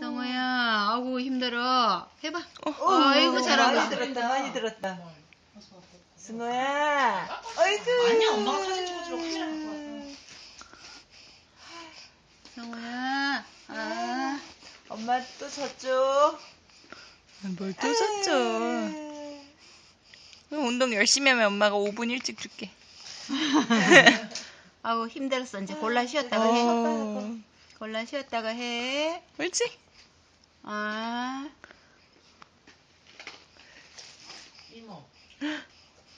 성호야, 아구 힘들어. 해봐. 어, 아이고, 잘한다. 많이 들었다, 많이 들었다. 승호야. 아이고. 아니야, 엄마가 사진 찍어주려고 카메라 갖고 왔어. 성호야, 아, 엄마 또 졌죠? 뭘또 줬죠? 운동 열심히 하면 엄마가 5분 일찍 줄게. 아우 힘들었어. 이제 골라 쉬었다가 해. 어, 골라 쉬었다가 해. 옳지? 아, 이모.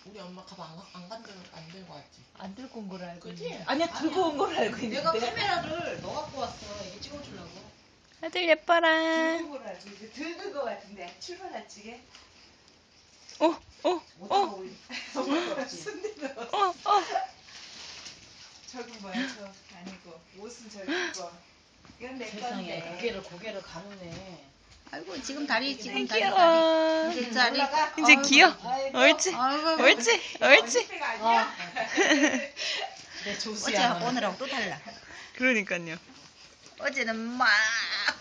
우리 엄마 가방 안, 안 간들 안 들고 왔지. 안 들고 온 걸 알고 그치? 있는데. 아니야, 들고 온 걸 알고 있는데. 내가 카메라를 너 갖고 왔어. 이게 찍어주려고. 아들 예뻐라. 들고 온 걸 알고 있는데. 들고 것 같은데. 출발할 지게. 어, 어, 어, 손대도 어, 어. 저건 뭐야, 저. 아니고. 옷은 저기 거. 이건 내 세상에 건데. 고개를 고개를 가누네. 아이고 지금 다리 지금 다리 다리. 귀여워. 이제 다리. 올라가. 이제 아이고, 귀여. 아이고. 옳지? 아이고, 옳지? 옳지? 가 아니야? 내 조수야. 어제하고 오늘하고 또 달라. 그러니까요. 어제는 막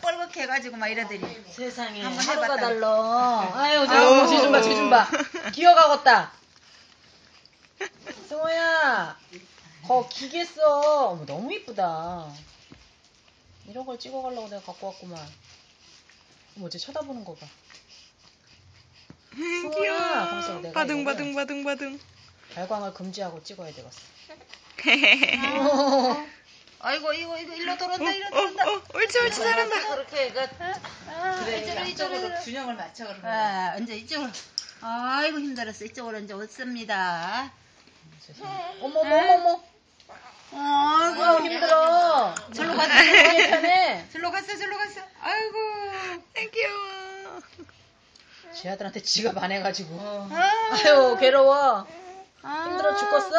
뻘겋해가지고 막 이러더니 세상에 한번 하루가 해봤다. 달라. 아유. 저 쟤좀 봐, 쟤좀 봐. 기어가겠다. 승호야, 거 기겠어. 어머, 너무 이쁘다. 이런 걸 찍어가려고 내가 갖고 왔구만. 쟤 쳐다보는 거 봐. 그래서 귀여워. 내가 바둥, 바둥, 바둥, 바둥. 발광을 금지하고 찍어야 되겠어. 아이고 이거 이거 일로 어, 들어온다 일로 어, 들어온다. 어, 옳지, 옳지, 잘한다. 그렇게 가. 그래 이쪽으로 이쪽으로. 균형을 맞춰 그러면. 아 이제 이쪽으로. 아이고 힘들었어 이쪽으로 이제 왔습니다. 어머, 어머, 어머, 어머. 아이고 아유, 힘들어. 절로 갔어. 갔어 절로 갔어. 아이고. 귀여워. 지 아들한테 지가 반해가지고. 아, 아유, 괴로워. 아. 힘들어 죽겠어?